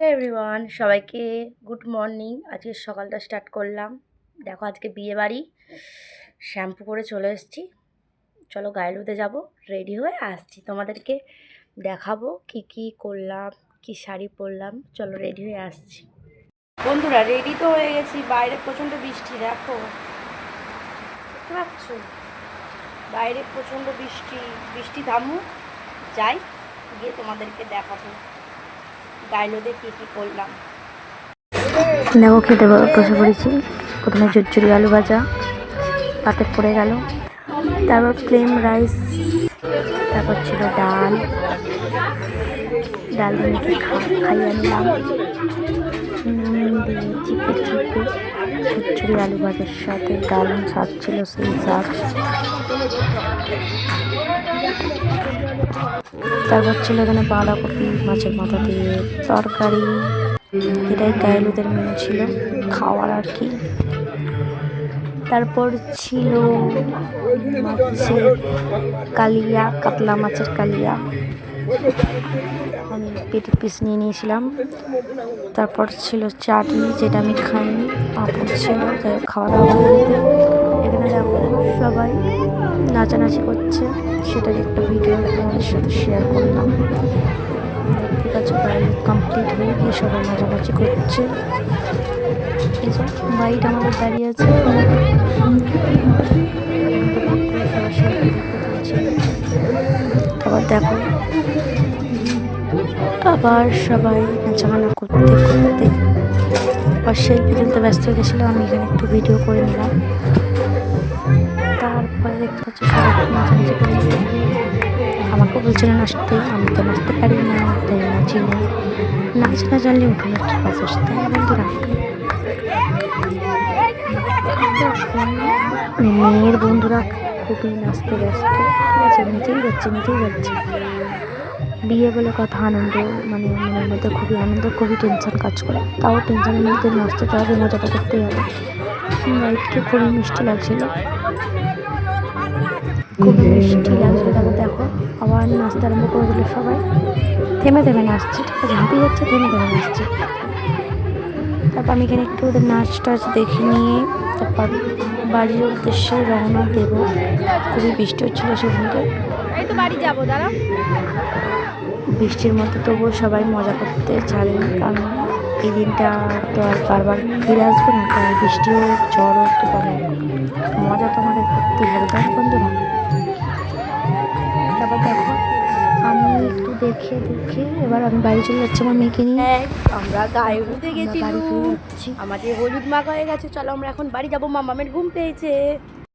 Everyone সবাইকে good morning আজকে সকালটা স্টার্ট করলাম। দেখো আজকে বিয়ে বাড়ি। শ্যাম্পু করে চলে এসেছি। চলো গায়েলুতে যাব। রেডি হয়ে আসছি। তোমাদেরকে দেখাবো কি কি করলাম, কি শাড়ি পরলাম। চলো রেডি হয়ে আসছি। বন্ধুরা রেডি তো হয়ে গেছি। বাইরে প্রচণ্ড বৃষ্টি, দেখো। দেখতে বাইরে প্রচণ্ড বৃষ্টি। বৃষ্টি থামু যাই, গিয়ে তোমাদেরকে দেখাবো। ডাইলোতে কী কী করলাম? দেখো খেতে বসে পড়েছি। প্রথমে চুরচুরি আলু ভাজা, পাতে পড়ে গেল। তারপর প্লেন রাইস তারপর ছিল ডাল। ডাল মেখে খা- খাইয়ে নিলাম নুন দিয়ে চিপে চিপে চুরচুরি আলু ভাজার সাথে দারুণ শাক ছিল সেই শাক। তারপর ছিল এখানে বাঁধাকপি, মাছের মাথা দিয়ে তরকারি। এটাই গায়েলুদের মেনু ছিল খাওয়ার আর কি। তারপর ছিল কালিয়া, কাতলা মাছের কালিয়া। আমি পেটের পিস নিয়ে নিয়েছিলাম। তারপর ছিল চাটনি, যেটা আমি খাইনি, পাঁপড় ছিল খাওয়া দাওয়া এখানে সবাই। নাচানাচি করছে। সেটার একটা ভিডিও তোমাদের সাথে শেয়ার করলাম। ঠিক আছে কমপ্লিট হয়ে গিয়ে সবাই নাচানাচি করছে। বাইট আমাদের দাঁড়িয়ে আছে। আবার দেখো। আবার সবাই নাচাগানা করতে করতে। আবার সেলফি তুলতে ব্যস্ত হয়ে গেছিল, আমি এখানে একটু ভিডিও করে নিলাম। তারপরে দেখতে পাচ্ছি, সবাই নাচানাচি করে আমাকেও বলছিল, নাচতে, আমি তো নাচতে পারি না, তাই নাচি না নাচ না জানলে উঠোনের কি কাজ আসতে বন্ধুরা মেয়ের বন্ধুরা খুবই নাচতে ব্যস্ত। আছে নিতেই যাচ্ছে নিতেই যাচ্ছে। বিয়ে বলে কথা আনন্দ মানে মনের মধ্যে খুবই আনন্দ, খুবই টেনশন কাজ করে। তাও টেনশনের মধ্যে নাচতে হবে মজাটা করতেই হবে। লাইটকে খুবই মিষ্টি লাগছিল। খুবই মিষ্টি লাগছিল তারপর দেখো। আবার নাচতে আরম্ভ করে দিল সবাই। থেমে থেমে নাচছে ঠিক আছে হাঁপিয়ে যাচ্ছে থেমে থেমে নাচছে তারপর আমি এখানে একটু ওদের নাচ টাচ দেখে নিয়ে তারপর বাড়ির উদ্দেশ্যে রওনা দেব। খুবই বৃষ্টি হচ্ছিল সেদিনকে। বাড়ি যাব দাঁড়া। বৃষ্টির মধ্যে তবুও সবাই মজা করতে ছাড়েনি কারণ এই দিনটা তো আর বারবার ফিরে আসবে না তাই বৃষ্টি হোক ঝড় হোক তো মজা তো আমাদের করতেই হবে তাই বন্ধুরা? তারপর দেখো আমি একটু দেখে দেখে এবার আমি বাড়ি চলে যাচ্ছি আমার মেয়েকে নিয়ে। হ্যাঁ আমরা গায়ে ঘুরতে গেছি আমাদের হলুদ মাখা হয়ে গেছে চলো আমরা এখন বাড়ি যাব মামামের ঘুম পেয়েছে।